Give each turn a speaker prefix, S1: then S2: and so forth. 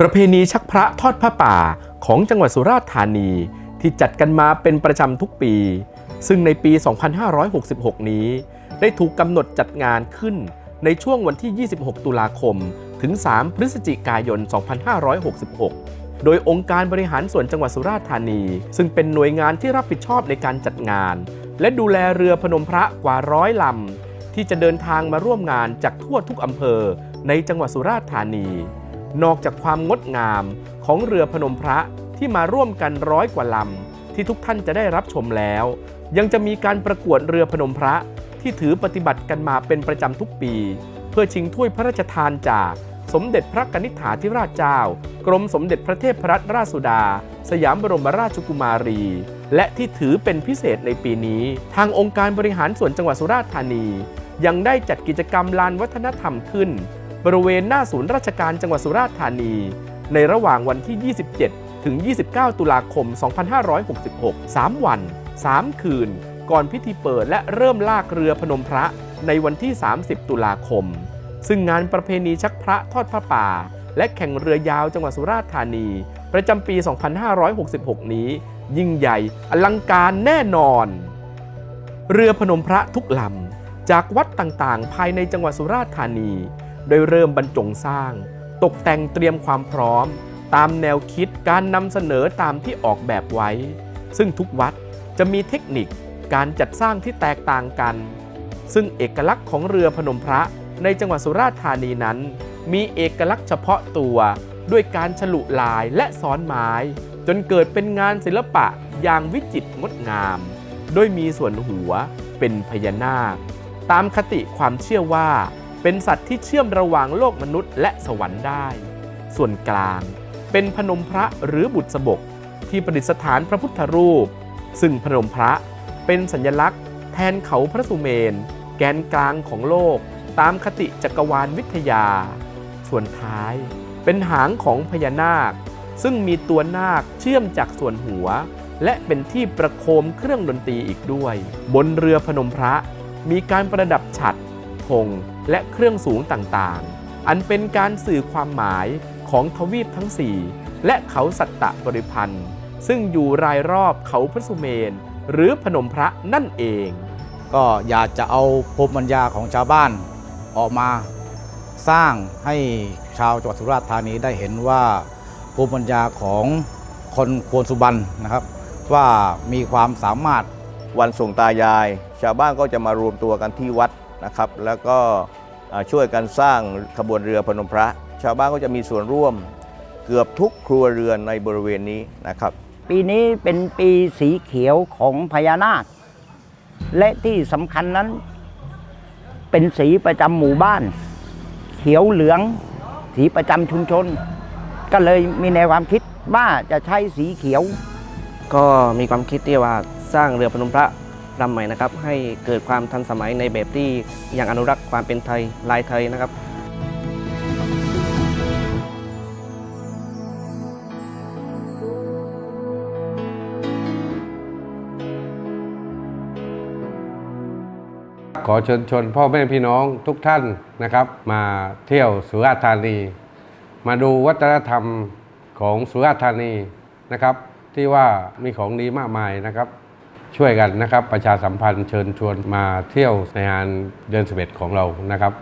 S1: ประเพณีชักพระทอดผ้าป่าของจังหวัดสุราษฎร์ธานี ที่จัดกันมาเป็นประจำทุกปี ซึ่งในปี 2566 นี้ ได้ถูกกำหนดจัดงานขึ้นในช่วงวันที่ 26 ตุลาคม ถึง 3 พฤศจิกายน 2566 โดยองค์การบริหารส่วนจังหวัดสุราษฎร์ธานี ซึ่งเป็นหน่วยงานที่รับผิดชอบในการจัดงาน และดูแลเรือพนมพระกว่าร้อยลำที่จะเดินทางมาร่วมงานจากทั่วทุกอำเภอในจังหวัดสุราษฎร์ธานี นอกจากความงดงามของเรือพนมพระที่มาร่วมกันร้อยกว่าลำ ที่ทุกท่านจะได้รับชมแล้ว ยังจะมีการประกวดเรือพนมพระที่ถือปฏิบัติกันมาเป็นประจำทุกปี เพื่อชิงถ้วยพระราชทานจากสมเด็จพระกนิษฐาธิราชเจ้า กรมสมเด็จพระเทพรัตนราชสุดา สยามบรมราชกุมารี และที่ถือเป็นพิเศษในปีนี้ ทางองค์การบริหารส่วนจังหวัดสุราษฎร์ธานี ยังได้จัดกิจกรรมลานวัฒนธรรมขึ้น บริเวณหน้าศูนย์ราชการจังหวัดสุราษฎร์ธานี ในระหว่างวันที่ 27 ถึง 29 ตุลาคม 2566 3 วัน 3 คืน ก่อนพิธีเปิดและเริ่มลากเรือพนมพระในวันที่ 30 ตุลาคม ซึ่งงานประเพณีชักพระทอดพระป่า และแข่งเรือยาวจังหวัดสุราษฎร์ธานี ประจำปี 2566 นี้ ยิ่งใหญ่อลังการแน่นอน เรือพนมพระทุกลำจากวัดต่างๆ ภายในจังหวัดสุราษฎร์ธานี โดยเริ่มบรรจงสร้าง ตกแต่งเตรียมความพร้อม ตามแนวคิดการนำเสนอตามที่ออกแบบไว้ ซึ่งทุกวัดจะมีเทคนิคการจัดสร้างที่แตกต่างกัน ซึ่งเอกลักษณ์ของเรือพนมพระในจังหวัดสุราษฎร์ธานีนั้น มีเอกลักษณ์เฉพาะตัวด้วยการฉลุลายและซ้อนไม้ จนเกิดเป็นงานศิลปะอย่างวิจิตรงดงาม โดยมีส่วนหัวเป็นพญานาค ตามคติความเชื่อว่า เป็นสัตว์ที่เชื่อมระหว่างโลกมนุษย์และสวรรค์ได้ ส่วนกลาง เป็นพนมพระหรือบุตรสบก ที่ประดิษฐานพระพุทธรูป ซึ่งพนมพระเป็นสัญลักษณ์ แทนเขาพระสุเมน แกนกลางของโลก ตามคติจักรวาลวิทยา ส่วนท้าย เป็นหางของพญานาค ซึ่งมีตัวนาคเชื่อมจากส่วนหัว และเป็นที่ประโคมเครื่องดนตรีอีกด้วย บนเรือพนมพระมีการประดับฉัตรธง และเครื่องสูงต่างๆ อันเป็นการสื่อความหมายของทวีปทั้ง 4 และเขาสัตตะบริพันธ์ ซึ่งอยู่รายรอบเขาพระสุเมน หรือพนมพระนั่นเอง
S2: ก็อยากจะเอาภูมิปัญญาของชาวบ้านออกมาสร้างให้ชาวจังหวัดสุราษฎร์ธานีได้เห็นว่าภูมิปัญญาของคนควนสุบรรณนะครับ ว่ามีความสามารถ
S3: วันส่งตายาย ชาวบ้านก็จะมารวมตัวกันที่วัด นะครับ แล้วก็อ่าช่วยกันสร้างขบวนเรือพนมพระ ชาวบ้านก็จะมีส่วนร่วมเกือบทุกครัวเรือนในบริเวณนี้นะครับ
S4: ปีนี้เป็นปีสีเขียวของพญานาค และที่สำคัญนั้น เป็นสีประจำหมู่บ้าน เขียวเหลือง สีประจำชุมชน ก็เลยมีแนวความคิดว่าจะใช้สีเขียว
S5: ก็มีความคิดที่ว่าสร้างเรือพนมพระ ลำใหม่นะครับ ให้เกิดความทันสมัยในแบบที่ยังอนุรักษ์ความเป็นไทยลายไทยนะครับ
S6: ขอเชิญชวนพ่อแม่พี่น้องทุกท่านนะครับ มาเที่ยวสุราษฎร์ธานี มาดูวัฒนธรรมของสุราษฎร์ธานีนะครับ ที่ว่ามีของดีมากมายนะครับ ช่วยกันนะครับ ประชาสัมพันธ์เชิญชวนมาเที่ยวในงานเดือนสเ็ดของเรานะครับ